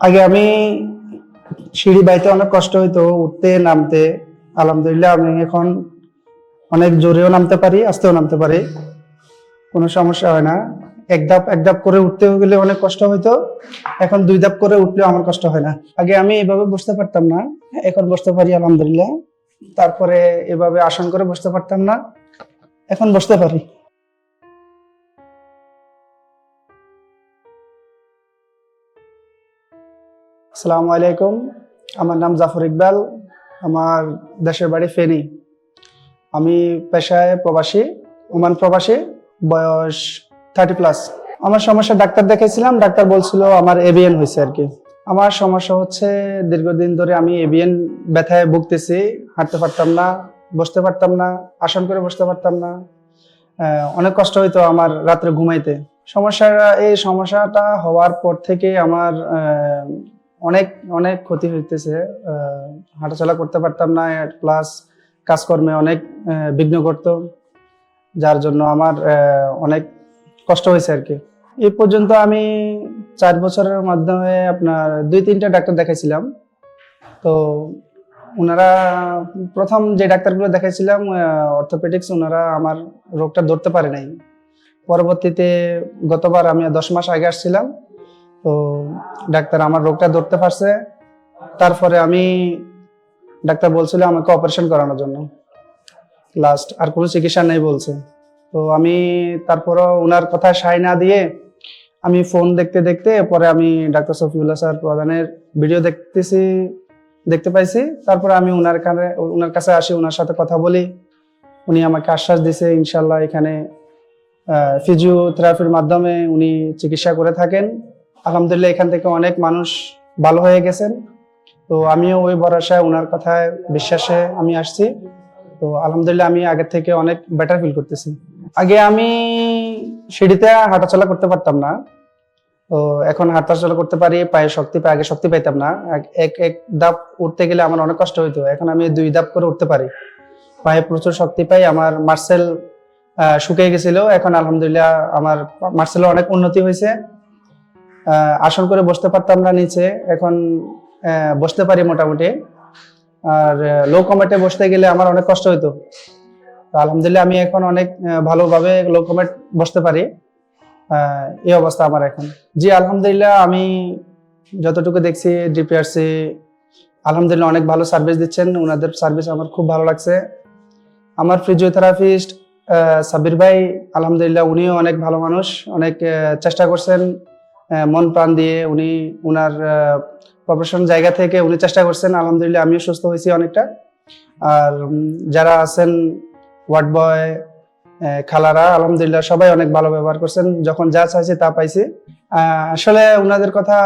আগে আমি সিঁড়ি বাইতে অনেক কষ্ট হইতো, উঠতে, নামতে। আলহামদুলিল্লাহ আমি এখন অনেক জোরেও নামতে পারি, আস্তেও নামতে পারি। কোনো সমস্যা হয় না। এক ধাপ এক ধাপ করে উঠতে গেলে অনেক কষ্ট হইতো। এখন দুই ধাপ করে উঠলেও আমার কষ্ট হয় না। আগে আমি এভাবে বসতে পারতাম না। এখন বসতে পারি, আলহামদুলিল্লাহ। তারপরে এভাবে আসন করে বসতে পারতাম না। এখন বসতে পারি। আসসালামু আলাইকুম। আমার নাম জাফর ইকবাল। আমার দেশের বাড়ি ফেনী। আমি পেশায় প্রবাসী, ওমান প্রবাসী, বয়স থার্টি প্লাস। আমার সমস্যা ডাক্তার দেখেছিলাম ডাক্তার বলছিল আমার এবিএন হয়েছে আর কি। আমার সমস্যা হচ্ছে, দীর্ঘদিন ধরে আমি এবিএন ব্যথায় ভুগতেছি, হাঁটতে পারতাম না, বসতে পারতাম না, আসন করে বসতে পারতাম না। অনেক কষ্ট হইতো আমার রাত্রে ঘুমাইতে। সমস্যা এই সমস্যাটা হওয়ার পর থেকে আমার অনেক অনেক ক্ষতি হইতেছে হাঁটাচলা করতে পারতাম না প্লাস কাজকর্মে অনেক বিঘ্ন করতো যার জন্য আমার অনেক কষ্ট হয়েছে আর কি। এই পর্যন্ত আমি চার বছরের মাধ্যমে আপনার দুই, তিনটা ডাক্তার দেখাইছিলাম। তো ওনারা প্রথম যে ডাক্তারগুলো দেখাইছিলাম অর্থোপেডিক্স ওনারা আমার রোগটা ধরতে পারে নাই। পরবর্তীতে গতবার আমি দশ মাস আগে আসছিলাম। তো ডাক্তার আমার রোগটা ধরতে পারছে। তারপরে আমি ডাক্তার বলছিল আমাকে অপারেশন করানোর জন্য। লাস্ট আর কোনো চিকিৎসা নেই বলছে। তো আমি তারপরও ওনার কথা সায় না দিয়ে আমি ফোন দেখতে দেখতে পরে আমি ডাক্তার সফিউল্লাহ স্যার প্রধানের ভিডিও দেখতেছি, দেখতে পাইছি। তারপরে আমি ওনার কানে ওনার কাছে আসি ওনার সাথে কথা বলি। উনি আমাকে আশ্বাস দিছে, ইনশাল্লাহ এখানে ফিজিওথেরাপির মাধ্যমে উনি চিকিৎসা করে থাকেন। আলহামদুলিল্লাহ এখান থেকে অনেক মানুষ ভালো হয়ে গেছেন। তো আমিও ওই ভরসায় ওনার কথায় বিশ্বাসে আমি আসছি। তো আলহামদুলিল্লাহ আমি আগের থেকে অনেক বেটার ফিল করতেছি। আগে আমি সিঁড়িতে হাঁটাচলা করতে পারতাম না। তো এখন হাঁটাচলা করতে পারি, পায়ে শক্তি পাই আগে শক্তি পাইতাম না। এক- এক ধাপ উঠতে গেলে আমার অনেক কষ্ট হইতো। এখন আমি দুই ধাপ করে উঠতে পারি। পায়ে প্রচুর শক্তি পাই, আমার মার্সেল শুকিয়ে গেছিল। এখন আলহামদুলিল্লাহ আমার মার্সেলে অনেক উন্নতি হয়েছে আসন করে বসতে পারতাম না নিচে। এখন বসতে পারি মোটামুটি। আর লো কমেটে বসতে গেলে আমার অনেক কষ্ট হইতো। তো আলহামদুলিল্লাহ আমি এখন অনেক ভালোভাবে লো কমেট বসতে পারি। এই অবস্থা আমার এখন। জি, আলহামদুলিল্লাহ আমি যতটুকু দেখছি ডিপিআরসি আলহামদুলিল্লাহ অনেক ভালো সার্ভিস দিচ্ছেন। ওনাদের সার্ভিস আমার খুব ভালো লাগছে। আমার ফিজিওথেরাপিস্ট সাবির ভাই, আলহামদুলিল্লাহ উনিও অনেক ভালো মানুষ। অনেক চেষ্টা করছেন। মন প্রাণ দিয়ে উনি উনার প্রফেশন জায়গা থেকে উনি চেষ্টা করছেন। আলহামদুলিল্লাহ আমিও সুস্থ হয়েছি অনেকটা। আর যারা আছেন ওয়ার্ড বয় খালারা, আলহামদুলিল্লাহ সবাই অনেক ভালো ব্যবহার করছেন। যখন যা চাইছে তা পাইছি। আসলে ওনাদের কথা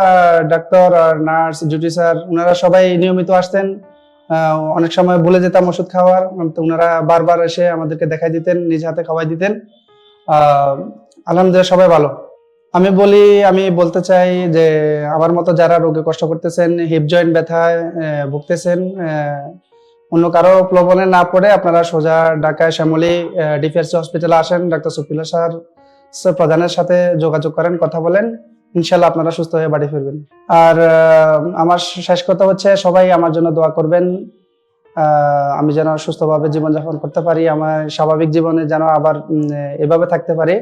ডাক্তার আর নার্স, ডিউটি স্যার ওনারা সবাই নিয়মিত আসতেন। অনেক সময় ভুলে যেতাম ওষুধ খাওয়ার। তো ওনারা বারবার এসে আমাদেরকে দেখাই দিতেন, নিজ হাতে খাওয়াই দিতেন। আলহামদুলিল্লাহ সবাই ভালো। আমি বলি, আমি বলতে চাই যে আমার মতো যারা রোগে কষ্ট করতেছেন হিপ জয়েন্ট ব্যথায় ভুগতেছেন অন্য কারও প্রলোভনে না পড়ে আপনারা সোজা ঢাকায় শ্যামলী ডিফেন্সি হসপিটালে আসেন, ডাক্তার স্যার স্যার প্রধানের সাথে যোগাযোগ করেন, কথা বলেন, ইনশাল্লাহ আপনারা সুস্থ হয়ে বাড়ি ফিরবেন। আর আমার শেষ কথা হচ্ছে, সবাই আমার জন্য দোয়া করবেন আমি যেন সুস্থভাবে জীবনযাপন করতে পারি, আমার স্বাভাবিক জীবনে যেন আবার এভাবে থাকতে পারি।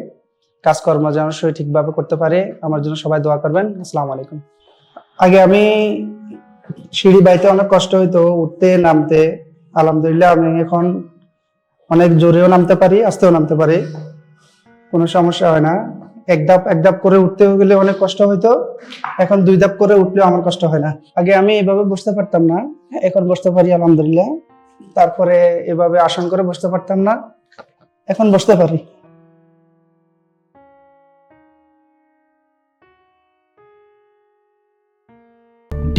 কাজকর্ম যেন ঠিকভাবে করতে পারে, আমার জন্য সবাই দোয়া করবেন। আসসালামু আলাইকুম। আগে আমি সিঁড়ি বাইতে অনেক কষ্ট হইতো, উঠতে, নামতে। আলহামদুলিল্লাহ আমি এখন অনেক জোরেও নামতে পারি, আস্তেও নামতে পারি। কোনো সমস্যা হয় না। এক ধাপ এক ধাপ করে উঠতে গেলে অনেক কষ্ট হইতো। এখন দুই ধাপ করে উঠলেও আমার কষ্ট হয় না। আগে আমি এভাবে বসতে পারতাম না, এখন বসতে পারি, আলহামদুলিল্লাহ। তারপরে এভাবে আসন করে বসতে পারতাম না, এখন বসতে পারি।